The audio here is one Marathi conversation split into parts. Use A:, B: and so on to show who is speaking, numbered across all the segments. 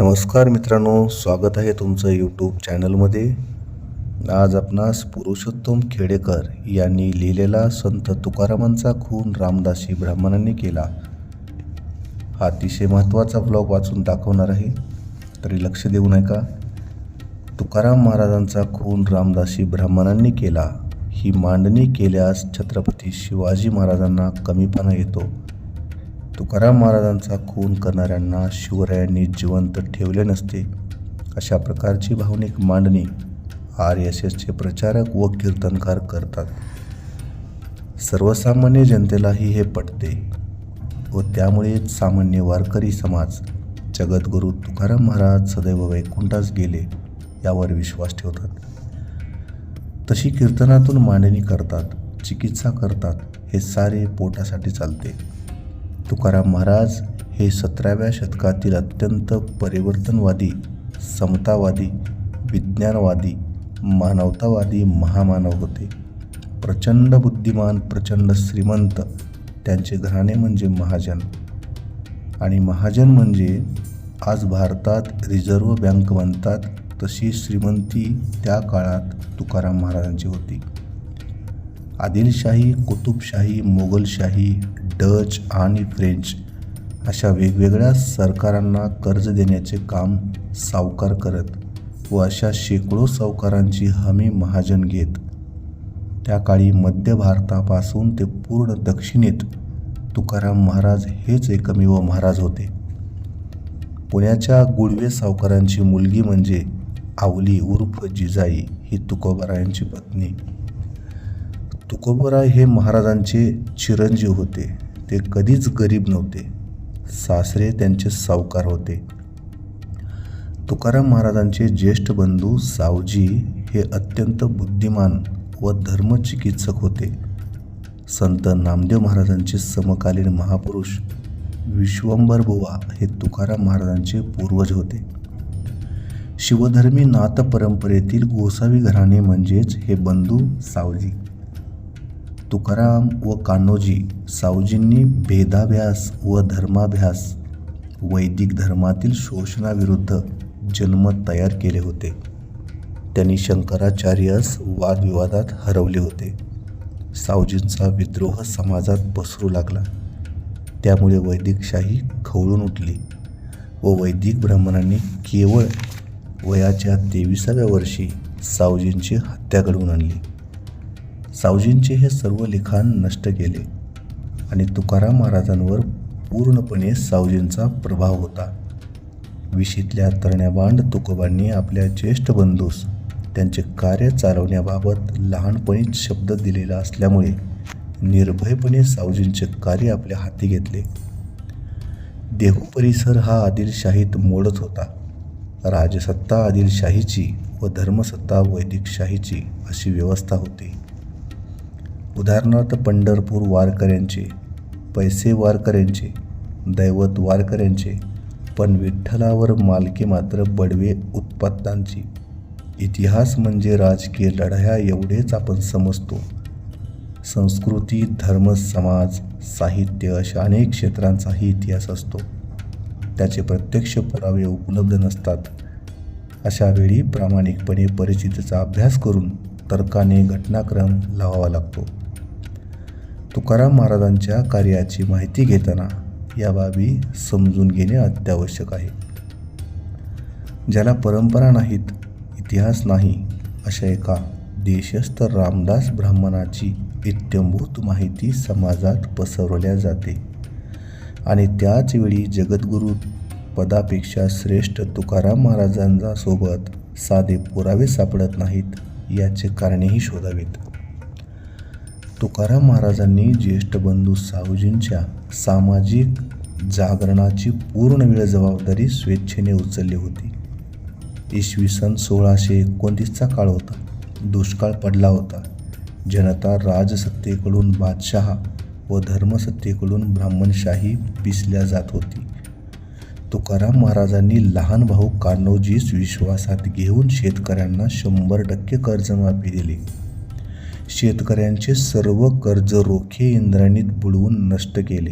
A: नमस्कार मित्रांनो स्वागत आहे तुमचं यूट्यूब चॅनलमध्ये. आज आपणास पुरुषोत्तम खेडेकर यांनी लिहिलेला संत तुकारामांचा खून रामदासी ब्राह्मणांनी केला. हा अतिशय महत्त्वाचा ब्लॉग वाचून दाखवणार आहे. तरी लक्ष देऊ नका. तुकाराम महाराजांचा खून रामदासी ब्राह्मणांनी केला. ही मांडणी केल्यास छत्रपती शिवाजी महाराजांना कमीपणा येतो. तुकाराम महाराजांचा खून करणाऱ्यांना शिवरायांनी जिवंत ठेवले नसते. अशा प्रकारची भावनिक मांडणी आर एस एसचे प्रचारक व कीर्तनकार करतात. सर्वसामान्य जनतेलाही हे पटते व त्यामुळेच सामान्य वारकरी समाज जगद्गुरू तुकाराम महाराज सदैव वैकुंठास गेले यावर विश्वास ठेवतात. तशी कीर्तनातून मांडणी करतात चिकित्सा करतात हे सारे पोटासाठी चालते. तुकाराम महाराज हे सतराव्या शतकातील अत्यंत परिवर्तनवादी समतावादी विज्ञानवादी मानवतावादी महामानव होते. प्रचंड बुद्धिमान प्रचंड श्रीमंत त्यांचे घराणे म्हणजे महाजन. आणि महाजन म्हणजे आज भारतात रिझर्व्ह बँक म्हणतात तशी श्रीमंती त्या काळात तुकाराम महाराजांची होती. आदिलशाही कुतुबशाही मोगलशाही डच आणि फ्रेंच अशा वेगवेगळ्या सरकारांना कर्ज देण्याचे काम सावकार करत व अशा शेकडो सावकारांची हमी महाजन घेत. त्या काळी मध्य भारतापासून ते पूर्ण दक्षिणेत तुकाराम महाराज हेच एकमेव महाराज होते. पुण्याच्या गुळवे सावकारांची मुलगी म्हणजे आवली उर्फ जिजाई ही तुकोबारायांची पत्नी. तुकोबराय हे महाराजांचे चिरंजीव होते. ते कधीच गरीब नव्हते. सासरे त्यांचे सावकार होते. तुकाराम महाराजांचे ज्येष्ठ बंधू सावजी हे अत्यंत बुद्धिमान व धर्मचिकित्सक होते. संत नामदेव महाराजांचे समकालीन महापुरुष विश्वंभर बुवा हे तुकाराम महाराजांचे पूर्वज होते. शिवधर्मी नाथ परंपरेतील गोसावी घराणे म्हणजेच हे बंधू सावजी. तुकाराम व कान्होजी सावजींनी भेदाभ्यास व धर्माभ्यास वैदिक धर्मातील शोषणाविरुद्ध जनमत तयार केले होते. त्यांनी शंकराचार्यास वादविवादात हरवले होते. सावजींचा विद्रोह समाजात पसरू लागला. त्यामुळे वैदिकशाही खवळून उठली व वैदिक ब्राह्मणांनी केवळ वयाच्या तेविसाव्या वर्षी सावजींची हत्या घडवून आणली. सावजींचे हे सर्व लिखाण नष्ट केले आणि तुकाराम महाराजांवर पूर्णपणे सावजींचा प्रभाव होता. विशीतल्या तरण्याबांड तुकोबांनी आपल्या ज्येष्ठ बंधूस त्यांचे कार्य चालवण्याबाबत लहानपणीच शब्द दिलेला असल्यामुळे निर्भयपणे सावजींचे कार्य आपल्या हाती घेतले. देहू परिसर हा आदिलशाहीत मोडत होता. राजसत्ता आदिलशाहीची व धर्मसत्ता वैदिकशाहीची अशी व्यवस्था होती. उदाहरणार्थ पंढरपूर वारकऱ्यांचे पैसे वारकऱ्यांचे दैवत वारकऱ्यांचे पण विठ्ठलावर मालकी मात्र बडवे उत्पादनांची इतिहास म्हणजे राजकीय लढाया एवढेच आपण समजतो. संस्कृती धर्म समाज साहित्य अशा अनेक क्षेत्रांचाही इतिहास असतो. त्याचे प्रत्यक्ष पुरावे उपलब्ध नसतात. अशा वेळी प्रामाणिकपणे परिस्थितीचा अभ्यास करून तर्काने घटनाक्रम लावावा लागतो. तुकाराम महाराजांच्या कार्याची माहिती घेताना या बाबी समजून घेणे अत्यावश्यक आहे. ज्याला परंपरा नाहीत इतिहास नाही अशा एका देशस्थ रामदास ब्राह्मणाची इत्यंभूत माहिती समाजात पसरवल्या जाते. आणि त्याच वेळी जगद्गुरू पदापेक्षा श्रेष्ठ तुकाराम महाराजांचा सोबत साधे पुरावे सापडत नाहीत याचे कारणेही शोधावीत. तुकाराम महाराजांनी ज्येष्ठ बंधू सावजींच्या सामाजिक जागरणाची पूर्ण वेळ जबाबदारी स्वेच्छेने उचलली होती. इसवी सन सोळाशे एकोणतीसचा काळ होता. दुष्काळ पडला होता. जनता राजसत्तेकडून बादशहा व धर्मसत्तेकडून ब्राह्मणशाही पिसल्या जात होती. तुकाराम महाराजांनी लहान भाऊ कान्होजीस विश्वासात घेऊन शेतकऱ्यांना शंभर टक्के कर्जमाफी दिली. शेतकऱ्यांचे सर्व कर्ज रोखे इंद्राणीत बुडवून नष्ट केले.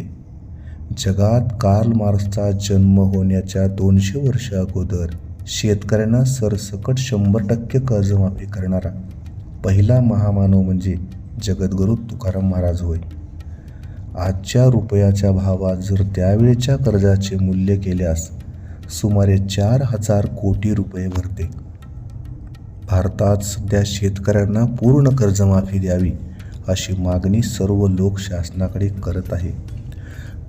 A: जगात कार्ल मार्क्सचा जन्म होण्याच्या दोनशे वर्ष अगोदर शेतकऱ्यांना सरसकट शंभर टक्के कर्जमाफी करणारा पहिला महामानव म्हणजे जगद्गुरू तुकाराम महाराज होय. आजच्या रुपयाच्या भावात जर त्यावेळेच्या कर्जाचे मूल्य केल्यास सुमारे चार हजार कोटी रुपये भरते. भारतात सध्या शेतकऱ्यांना पूर्ण कर्जमाफी द्यावी अशी मागणी सर्व लोक शासनाकडे करत आहे.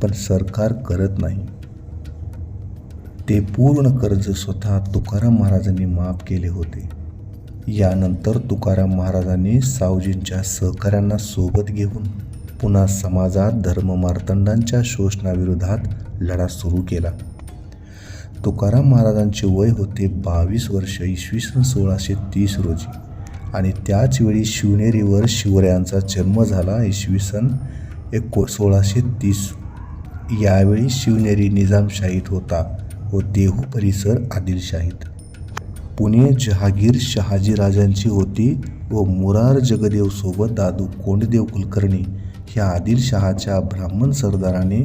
A: पण सरकार करत नाही. ते पूर्ण कर्ज स्वतः तुकाराम महाराजांनी माफ केले होते. यानंतर तुकाराम महाराजांनी सावजींच्या सहकाऱ्यांना सोबत घेऊन पुन्हा समाजात धर्ममार्तंडांच्या शोषणाविरोधात लढा सुरू केला. तुकाराम महाराजांचे वय होते बावीस वर्ष इसवी सन सोळाशे तीस रोजी. आणि त्याच वेळी शिवनेरीवर शिवरायांचा जन्म झाला इसवी सन एको सोळाशे तीस. यावेळी शिवनेरी निजामशाहीत होता व देहू परिसर आदिलशाहीत. पुणे जहागीर शहाजीराजांची होती व मुरार जगदेवसोबत दादू कोंडदेव कुलकर्णी ह्या आदिलशहाच्या ब्राह्मण सरदाराने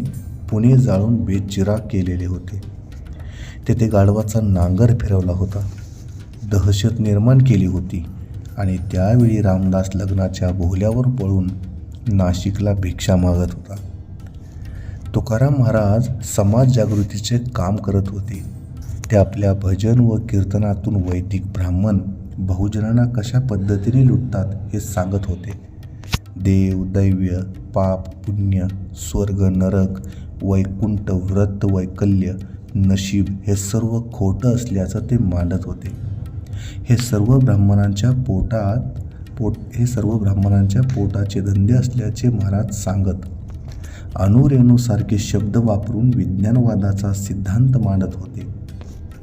A: पुणे जाळून बेचिरा केलेले होते. तेथे गाढवाचा नांगर फिरवला होता. दहशत निर्माण केली होती आणि त्यावेळी रामदास लग्नाच्या बोहल्यावर पळून नाशिकला भिक्षा मागत होता. तुकाराम महाराज समाज जागृतीचे काम करत होते. ते आपल्या भजन व कीर्तनातून वैदिक ब्राह्मण बहुजनांना कशा पद्धतीने लुटतात हे सांगत होते. देव दैव्य पाप पुण्य स्वर्ग नरक वैकुंठ व्रत वैकल्य नशीब हे सर्व खोटं असल्याचं ते मांडत होते. हे सर्व ब्राह्मणांच्या पोटात पोट हे सर्व ब्राह्मणांच्या पोटाचे धंदे असल्याचे महाराज सांगत अणुरेणूसारखे शब्द वापरून विज्ञानवादाचा सिद्धांत मांडत होते.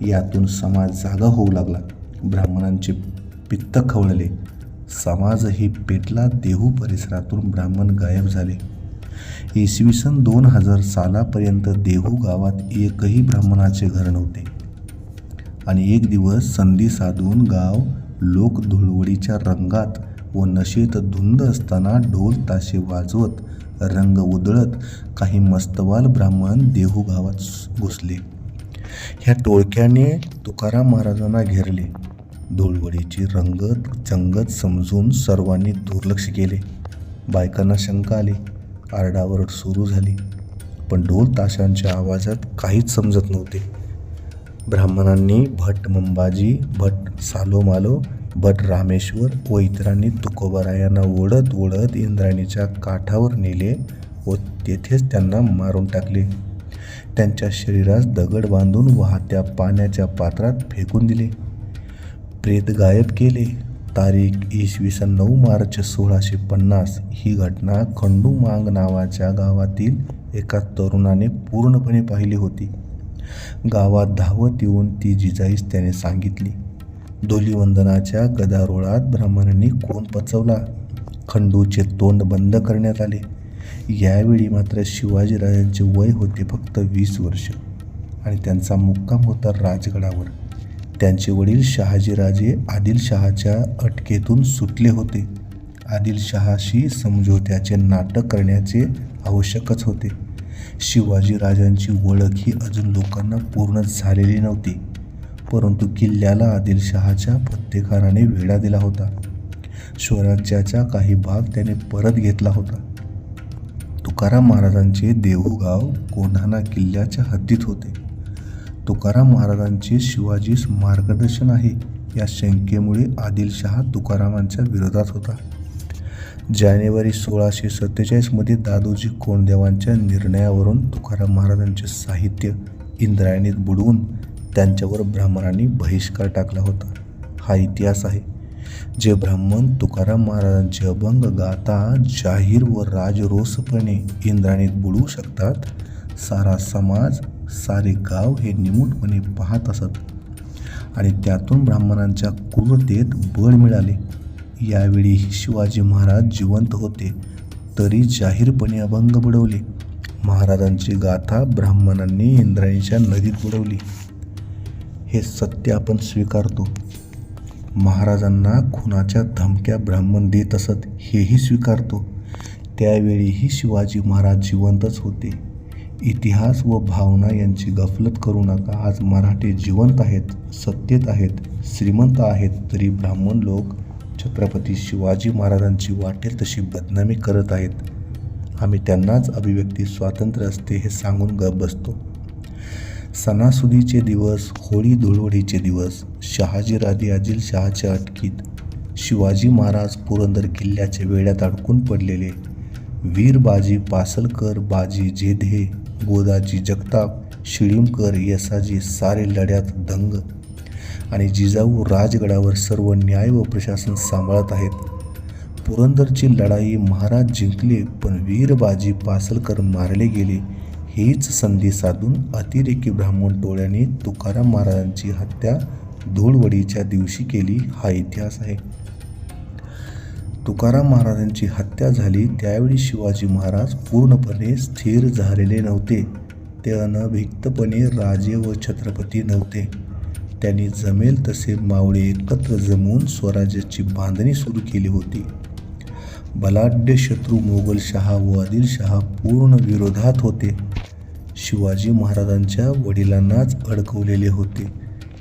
A: यातून समाज जागा होऊ लागला. ब्राह्मणांचे पित्त खवळले. समाजही पेटला देहू परिसरातून ब्राह्मण गायब झाले. इसवी सन दोन हजार सालापर्यंत देहू गावात एकही ब्राह्मणाचे घर नव्हते. आणि एक दिवस संधी साधून गाव लोक धुळवडीच्या रंगात व नशेत धुंद असताना ढोल ताशे वाजवत रंग उधळत काही मस्तवाल ब्राह्मण देहू गावात घुसले. ह्या टोळक्याने तुकाराम महाराजांना घेरले. धुळवडीची रंगत चंगत समजून सर्वांनी दुर्लक्ष केले. बायकांना शंका आली. आरडाओरड सुरू झाली. पण ढोल ताशांच्या आवाजात काहीच समजत नव्हते. ब्राह्मणांनी भट मंबाजी भट सालोमालो भट रामेश्वर व इतरांनी तुकोबारायांना ओढत ओढत इंद्राणीच्या काठावर नेले व तेथेच त्यांना मारून टाकले. त्यांच्या शरीरास दगड बांधून वाहत्या पाण्याच्या पात्रात फेकून दिले. प्रेत गायब केले. तारीख इसवी सन नऊ मार्च सोळाशे पन्नास. ही घटना खंडूमांग नावाच्या गावातील एका तरुणाने पूर्णपणे पाहिली होती. गावात धावत येऊन ती जिजाईस त्याने सांगितली दोलीवंदनाच्या गदारोळात ब्राह्मणांनी कोण पचवला? खंडूचे तोंड बंद करण्यात आले. यावेळी मात्र शिवाजीराजांचे वय होते फक्त वीस वर्ष आणि त्यांचा मुक्काम होता राजगडावर. त्यांचे वडील शहाजीराजे आदिलशहाच्या अटकेतून सुटले होते. आदिलशहाशी समझोत्याचे नाटक करण्याचे आवश्यकच होते. शिवाजीराजांची ओळख ही अजून लोकांना पूर्ण झालेली नव्हती परंतु किल्ल्याला आदिलशहाच्या पत्तेकाराने वेढा दिला होता. स्वराज्याचा काही भाग त्याने परत घेतला होता. तुकाराम महाराजांचे देहूगाव कोंढाणा किल्ल्याच्या हद्दीत होते. तुकाराम महाराजांचे शिवाजीस मार्गदर्शन आहे. या शंकेमुळे आदिलशहा तुकारामांच्या विरोधात होता. जानेवारी सोळाशे सत्तेचाळीसमध्ये दादोजी कोंडदेवांच्या निर्णयावरून तुकाराम महाराजांचे साहित्य इंद्रायणीत बुडवून त्यांच्यावर ब्राह्मणांनी बहिष्कार टाकला होता. हा इतिहास आहे. जे ब्राह्मण तुकाराम महाराजांचे अभंग गाता जाहीर व राजरोसपणे इंद्राणीत बुडवू शकतात सारा समाज सारे गाव हे निमूटपणे पाहत असत. आणि त्यातून ब्राह्मणांच्या क्रूरतेत बळ मिळाले. यावेळी शिवाजी महाराज जिवंत होते. तरी जाहीरपणे अभंग बुडवले. महाराजांची गाथा ब्राह्मणांनी इंद्रायणीच्या नदीत बुडवली. हे सत्य आपण स्वीकारतो. महाराजांना खुनाच्या धमक्या ब्राह्मण देत असत हेही स्वीकारतो. त्यावेळीही शिवाजी महाराज जिवंतच होते. इतिहास व भावना यांची गफलत करू नका. आज मराठी जिवंत आहेत सत्तेत आहेत श्रीमंत आहेत तरी ब्राह्मण लोक छत्रपती शिवाजी महाराजांची वाटेल तशी बदनामी करत आहेत. आम्ही त्यांनाच अभिव्यक्ती स्वातंत्र्य असते हे सांगून गप बसतो. सणासुदीचे दिवस होळी धुळवडीचे दिवस शहाजीराजे आदिलशहाच्या अटकीत शिवाजी महाराज पुरंदर किल्ल्याच्या वेड्यात अडकून पडलेले वीर बाजी पासलकर बाजी जेधे गोदाजी जगताप शिळीमकर यसाजी सारे लढ्यात दंग. आणि जिजाऊ राजगडावर सर्व न्याय व प्रशासन सांभाळत आहेत. पुरंदरची लढाई महाराज जिंकले पण वीरबाजी पासलकर मारले गेले. हीच संधी साधून अतिरेकी ब्राह्मण टोळ्याने तुकाराम महाराजांची हत्या धूळवडीच्या दिवशी केली. हा इतिहास आहे. तुकाराम महाराजांची हत्या झाली त्यावेळी शिवाजी महाराज पूर्णपणे स्थिर झालेले नव्हते. ते अनभिक्तपणे राजे व छत्रपती नव्हते. त्यांनी जमेल तसे मावळे एकत्र जमवून स्वराज्याची बांधणी सुरू केली होती. बलाढ्य शत्रू मोगलशहा व आदिलशहा पूर्ण विरोधात होते. शिवाजी महाराजांच्या वडिलांनाच अडकवलेले होते.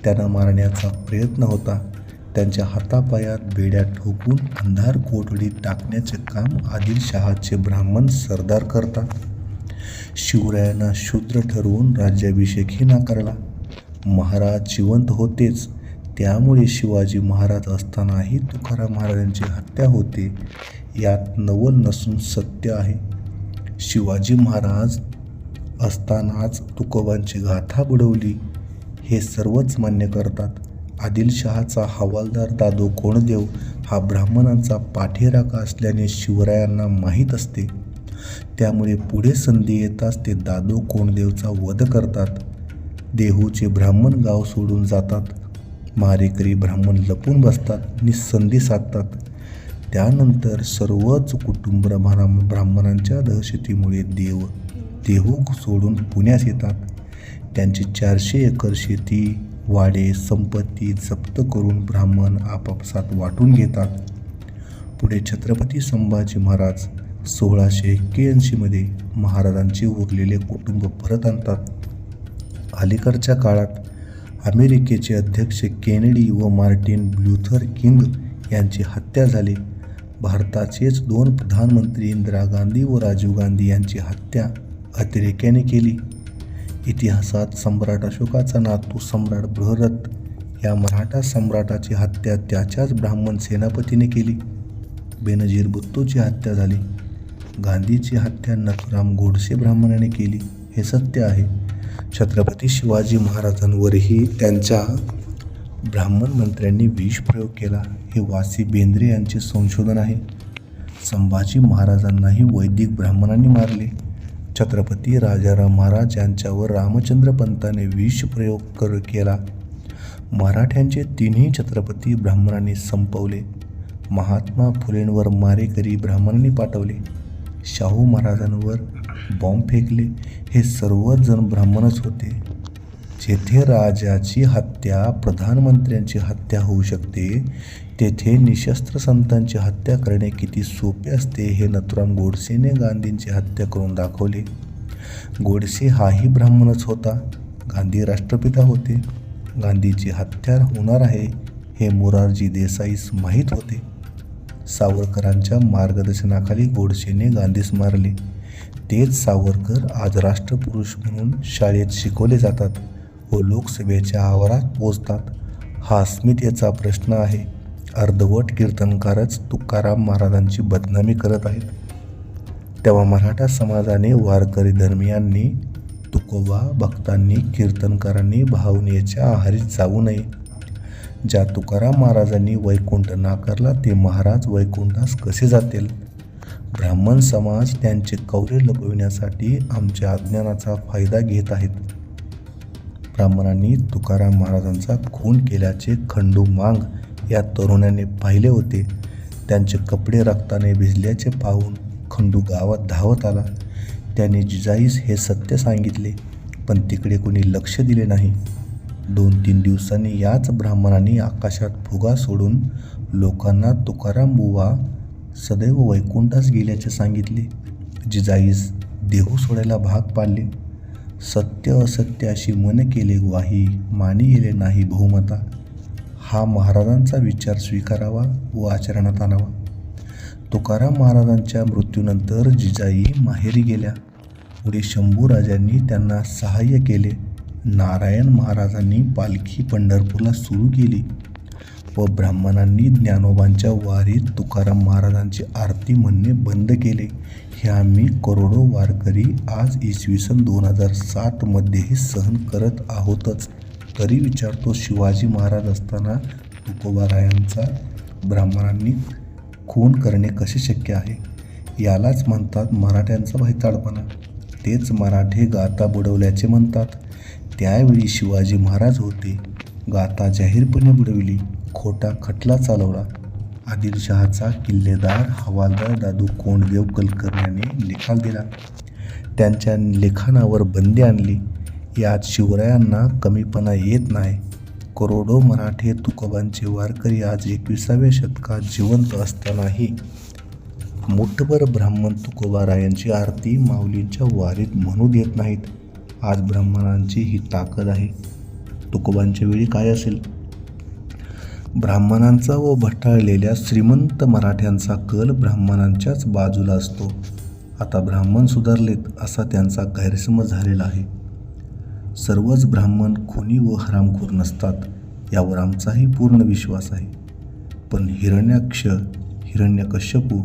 A: त्यांना मारण्याचा प्रयत्न होता. त्यांच्या हातापायात बेड्या ठोकून अंधार कोठडीत टाकण्याचे काम आदिलशहाचे ब्राह्मण सरदार करतात. शिवरायांना शूद्र ठरवून राज्याभिषेकही नाकारला. महाराज जिवंत होतेच त्यामुळे शिवाजी महाराज असतानाही तुकाराम महाराजांची हत्या होते यात नवल नसून सत्य आहे. शिवाजी महाराज असतानाच तुकोबांची गाथा बुडवली हे सर्वच मान्य करतात. आदिलशहाचा हवालदार दादो कोणदेव हा ब्राह्मणांचा पाठीराखा असल्याने शिवरायांना माहीत असते. त्यामुळे पुढे संधी येताच ते दादो कोणदेवचा वध करतात. देहूचे ब्राह्मण गाव सोडून जातात. मारेकरी ब्राह्मण लपून बसतात निसंधी साधतात. त्यानंतर सर्वच कुटुंब ब्राह्मणांच्या दहशतीमुळे देव देहू सोडून पुण्यास येतात. त्यांची चारशे एकर शेती वाडे संपत्ती जप्त करून ब्राह्मण आपापसात वाटून घेतात. पुढे छत्रपती संभाजी महाराज सोळाशे एक्क्याऐंशीमध्ये महाराजांचे उरलेले कुटुंब परत आणतात. अलीकडच्या काळात अमेरिकेचे अध्यक्ष केनेडी व मार्टिन ब्ल्युथर किंग यांची हत्या झाली. भारताचेच दोन प्रधानमंत्री इंदिरा गांधी व राजीव गांधी यांची हत्या अतिरेक्याने केली. इतिहासात सम्राट अशोकाचा नातू सम्राट बृहरथ या मराठा सम्राटाची हत्या त्याच्याच ब्राह्मण सेनापतीने केली. बेनजीर भुत्तोची हत्या झाली. गांधीची हत्या नथुराम गोडसे ब्राह्मणाने केली. हे सत्य आहे. छत्रपती शिवाजी महाराजांवरही त्यांच्या ब्राह्मण मंत्र्यांनी विष प्रयोग केला. हे वासी बेंद्रे यांचे संशोधन आहे. संभाजी महाराजांनाही वैदिक ब्राह्मणांनी मारले. छत्रपती राजाराम महाराज यांच्यावर रामचंद्र पंताने विष प्रयोग कर केला. मराठ्यांचे तिन्ही छत्रपती ब्राह्मणांनी संपवले. महात्मा फुलेंवर मारेकरी ब्राह्मणांनी पाठवले. शाहू महाराजांवर बॉम्ब फेकले. हे सर्वच जण ब्राह्मणच होते. जेथे राजाची हत्या प्रधानमंत्र्यांची हत्या होऊ शकते तेथे निशस्त्र संतांची हत्या करणे किती सोपे असते हे नथुराम गोडसेने गांधींची हत्या करून दाखवले. गोडसे हाही ब्राह्मणच होता. गांधी राष्ट्रपिता होते. गांधीची हत्या होणार आहे हे मोरारजी देसाईस माहीत होते. सावरकरांच्या मार्गदर्शनाखाली गोडसेने गांधीस मारले. तेच सावरकर आज राष्ट्रपुरुष म्हणून शाळेत शिकवले जातात. व लोकसभेच्या आवारात पोचतात हा अस्मितेचा प्रश्न आहे. अर्धवट कीर्तनकारच तुकाराम महाराजांची बदनामी करत आहेत. तेव्हा मराठा समाजाने वारकरी धर्मियांनी तुकोबा भक्तांनी कीर्तनकारांनी भावनेच्या आहारी जाऊ नये. ज्या तुकाराम महाराजांनी वैकुंठ नाकारला ते महाराज वैकुंठास कसे जातील? ब्राह्मण समाज त्यांचे कौरे लपविण्यासाठी आमच्या अज्ञानाचा फायदा घेत आहेत. ब्राह्मणांनी तुकाराम महाराजांचा खून केल्याचे खंडू मांग या तरुणाने पाहिले होते. त्यांचे कपडे रक्ताने भिजल्याचे पाहून खंडू गावात धावत आला. त्याने जिजाईस हे सत्य सांगितले पण तिकडे कोणी लक्ष दिले नाही. दोन तीन दिवसांनी याच ब्राह्मणांनी आकाशात फुगा सोडून लोकांना तुकाराम बुवा सदैव वैकुंठास गेल्याचे सांगितले. जिजाईस देहू सोडायला भाग पाडले. सत्य असत्य अशी मन केले ग्वाही मानी गेले नाही बहुमता. हा महाराजांचा विचार स्वीकारावा व आचरणात आणावा. तुकाराम महाराजांच्या मृत्यूनंतर जिजाई माहेरी गेल्या. पुढे शंभूराजांनी त्यांना सहाय्य केले. नारायण महाराजांनी पालखी पंढरपूरला सुरू केली. व ब्राह्मणांनी ज्ञानोबांच्या वारीत तुकाराम महाराजांची आरती म्हणणे बंद केले. हे आम्ही करोडो वारकरी आज इसवी सन दोन हजार सातमध्येही सहन करत आहोतच. तरी विचारतो शिवाजी महाराज असताना तुकोबारायांचा ब्राह्मणांनी खून करणे कसे शक्य आहे? यालाच म्हणतात मराठ्यांचा भैताळपणा तेच मराठे गाथा बुडवल्याचे म्हणतात. त्यावेळी शिवाजी महाराज होते. गाथा जाहीरपणे बुडविली. खोटा खटला चालवला. आदिलशहाचा किल्लेदार हवालदार दादू कोंडदेव कलकर्ण्याने निकाल दिला. त्यांच्या लिखाणावर बंदी आणली. यात शिवरायांना कमीपणा येत नाही. करोडो मराठे तुकोबांचे वारकरी आज एकविसाव्या शतकात जिवंत असतानाही मोठभर ब्राह्मण तुकोबारायांची आरती माऊलींच्या वारीत म्हणू देत नाहीत. आज ब्राह्मणांची ही ताकद आहे. तुकोबांच्या वेळी काय असेल? ब्राह्मणांचा व भटाळलेल्या श्रीमंत मराठ्यांचा कल ब्राह्मणांच्याच बाजूला असतो. आता ब्राह्मण सुधारलेत असा त्यांचा गैरसमज झालेला आहे. सर्वच ब्राह्मण खुनी व हरामखोर नसतात यावर आमचाही पूर्ण विश्वास आहे. पण हिरण्याक्ष हिरण्यकश्यपू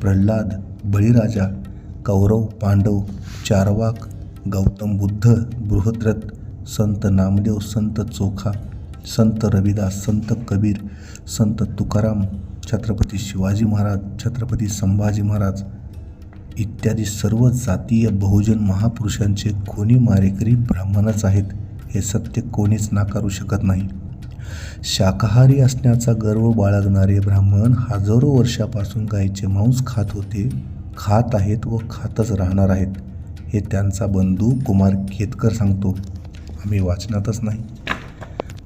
A: प्रल्हाद बळीराजा कौरव पांडव चारवाक गौतम बुद्ध बृहद्रथ संत नामदेव संत चोखा संत रविदास संत कबीर संत तुकाराम छत्रपती शिवाजी महाराज छत्रपती संभाजी महाराज इत्यादी सर्व जातीय बहुजन महापुरुषांचे कोणी मारेकरी ब्राह्मणच आहेत. हे सत्य कोणीच नाकारू शकत नाही. शाकाहारी असण्याचा गर्व बाळगणारे ब्राह्मण हजारो वर्षापासून गायीचे मांस खात होते खात आहेत व खातच राहणार आहेत. हे त्यांचा बंधू कुमार केतकर सांगतो. आम्ही वाचनातच नाही.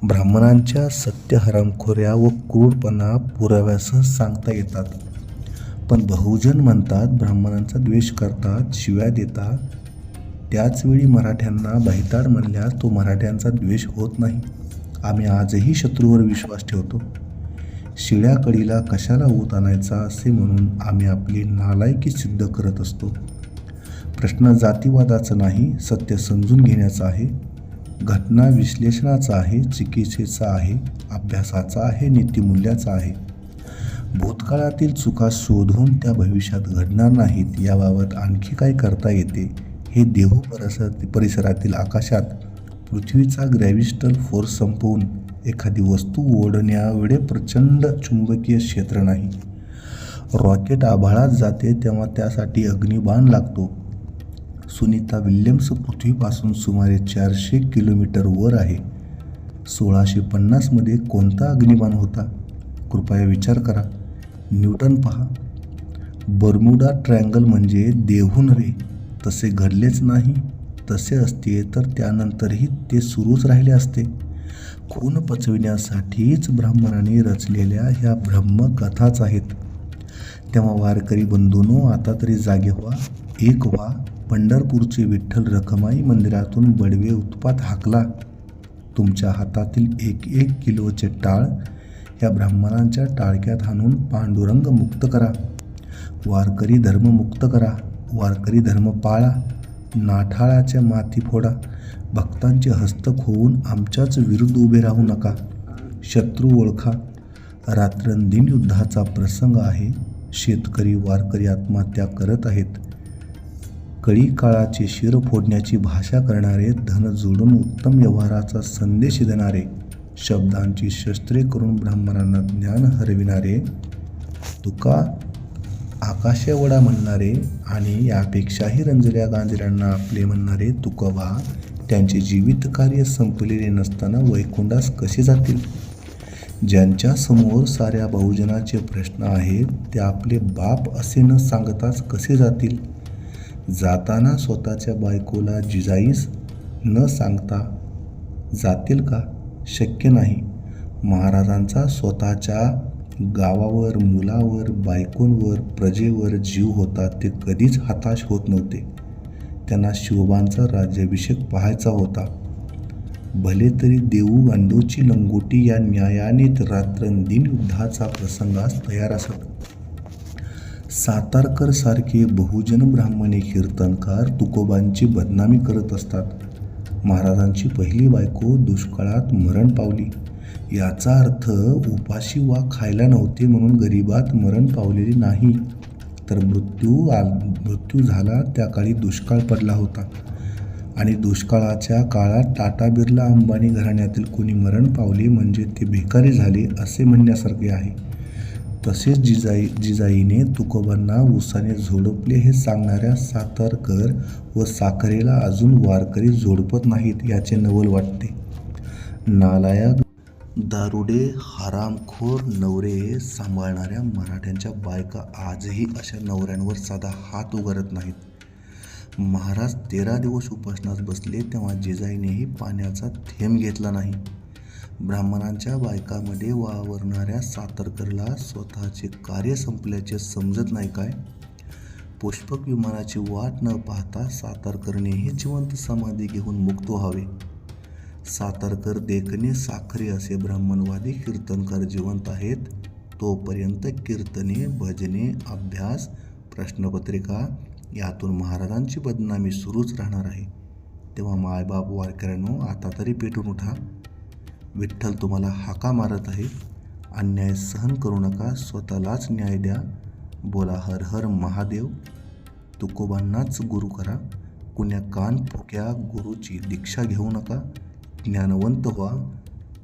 A: ब्राह्मणांच्या सत्य हरामखोऱ्या व क्रूरपणा पुराव्यासह सांगता येतात. पण बहुजन म्हणतात ब्राह्मणांचा द्वेष करतात शिव्या देतात. त्याचवेळी मराठ्यांना बहिताड म्हणल्यास तो मराठ्यांचा द्वेष होत नाही. आम्ही आजही शत्रूवर विश्वास ठेवतो. शिळ्या कडीला कशाला ऊत आणायचा असे म्हणून आम्ही आपली नालायकी सिद्ध करत असतो. प्रश्न जातीवादाचा नाही सत्य समजून घेण्याचा आहे. घटना विश्लेषणाचा आहे चिकित्सेचा आहे अभ्यासाचा आहे नीतिमूल्याचा आहे. भूतकाळातील चुका शोधून त्या भविष्यात घडणार नाहीत याबाबत आणखी काय करता येते हे देहू परिसर परिसरातील आकाशात पृथ्वीचा ग्रॅव्हिस्टल फोर्स संपवून एखादी वस्तू ओढण्यावेळे प्रचंड चुंबकीय क्षेत्र नाही. रॉकेट आभाळात जाते तेव्हा त्यासाठी अग्निबाण लागतो. सुनीता विल्यम्स पृथ्वीपासून सुमारे चारशे किलोमीटर वर आहे. सोळाशे पन्नासमध्ये कोणता अग्निबाण होता? कृपया विचार करा. न्यूटन पहा. बर्मुडा ट्रँगल म्हणजे देहू नव्हे तसे घडलेच नाही. तसे असते तर त्यानंतरही ते सुरूच राहिले असते. खून पचविण्यासाठीच ब्राह्मणाने रचलेल्या ह्या ब्रह्मकथाच आहेत. तेव्हा वारकरी बंधूनो आता तरी जागे व्हा. एक व्हा पंढरपूरचे विठ्ठल रखमाई मंदिरातून बडवे उत्पात हाकला. तुमच्या हातातील एक एक किलोचे टाळ या ब्राह्मणांच्या टाळक्यात हाणून पांडुरंग मुक्त करा. वारकरी धर्म मुक्त करा. वारकरी धर्म पाळा. नाठाळाच्या माती फोडा. भक्तांचे हस्तक होऊन आमच्याच विरुद्ध उभे राहू नका. शत्रू ओळखा. रात्रंदिन युद्धाचा प्रसंग आहे. शेतकरी वारकरी आत्महत्या करत आहेत. कळी काळाचे शिर फोडण्याची भाषा करणारे धन जोडून उत्तम व्यवहाराचा संदेश देणारे शब्दांची शस्त्रे करून ब्राह्मणांना ज्ञान हरविणारे तुका आकाशवडा म्हणणारे आणि यापेक्षाही रंजल्या गांजऱ्यांना आपले म्हणणारे तुकोबा त्यांचे जीवित कार्य संपलेले नसताना वैकुंडास कसे जातील? ज्यांच्या समोर साऱ्या बहुजनाचे प्रश्न आहेत ते आपले बाप असे न सांगताच कसे जातील? जाताना स्वतःच्या बायकोला जिजाईस न सांगता जातील का? शक्य नाही. महाराजांचा स्वतःच्या गावावर मुलावर बायकोंवर प्रजेवर जीव होता ते कधीच हताश होत नव्हते. त्यांना शिवबांचा राज्याभिषेक पाहायचा होता. भले तरी देऊ गांडूची लंगोटी या न्यायाने रात्रंदिन युद्धाचा प्रसंगास तयार असत. सातारकर सारखे बहुजन ब्राह्मणी कीर्तनकार तुकोबांची बदनामी करत असतात. महाराजांची पहिली बायको दुष्काळात मरण पावली. याचा अर्थ उपाशी वा खायला नव्हते म्हणून गरिबात मरण पावलेली नाही. तर मृत्यू आ मृत्यू झाला त्या काळी दुष्काळ पडला होता. आणि दुष्काळाच्या काळात टाटा बिर्ला अंबानी घराण्यातील कोणी मरण पावले म्हणजे ते भिकारी झाले असे म्हणण्यासारखे आहे. तसेच जिजाई जिजाईने तुकोबांना उसाने झोडपले हे सांगणाऱ्या सातारकर व साखरेला अजून वारकरी झोडपत नाहीत याचे नवल वाटते. नालायक दारुडे हरामखोर नवरे सांभाळणाऱ्या मराठ्यांच्या बायका आजही अशा नवऱ्यांवर साधा हात उगारत नाहीत. महाराज तेरा दिवस उपासनास बसले तेव्हा जिजाईनेही पाण्याचा थेंब घेतला नाही. ब्राह्मणांच्या बायकामध्ये वावरणाऱ्या सातारकरला स्वतःचे कार्य संपल्याचे समजत नाही काय? पुष्पक विमानाची वाट न पाहता सातारकरनेही जिवंत समाधी घेऊन मुक्त व्हावे. सातारकर देखणे साखरे असे ब्राह्मणवादी कीर्तनकार जिवंत आहेत. तोपर्यंत कीर्तने भजने अभ्यास प्रश्नपत्रिका यातून महाराजांची बदनामी सुरूच राहणार आहे. तेव्हा मायबाप वारकऱ्यांनो आता तरी पेटून उठा. विठ्ठल तुम्हाला हाका मारत आहे. अन्याय सहन करू नका. स्वतःलाच न्याय द्या. बोला हर हर महादेव. तुकोबांनाच गुरु करा. कुण्या कान फुक्या गुरुची दीक्षा घेऊ नका. ज्ञानवंत व्हा.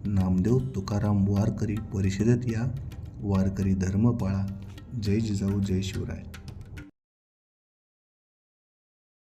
A: नामदेव तुकाराम वारकरी परिषदेत या. वारकरी धर्म पाळा. जय जिजाऊ जय शिवराय.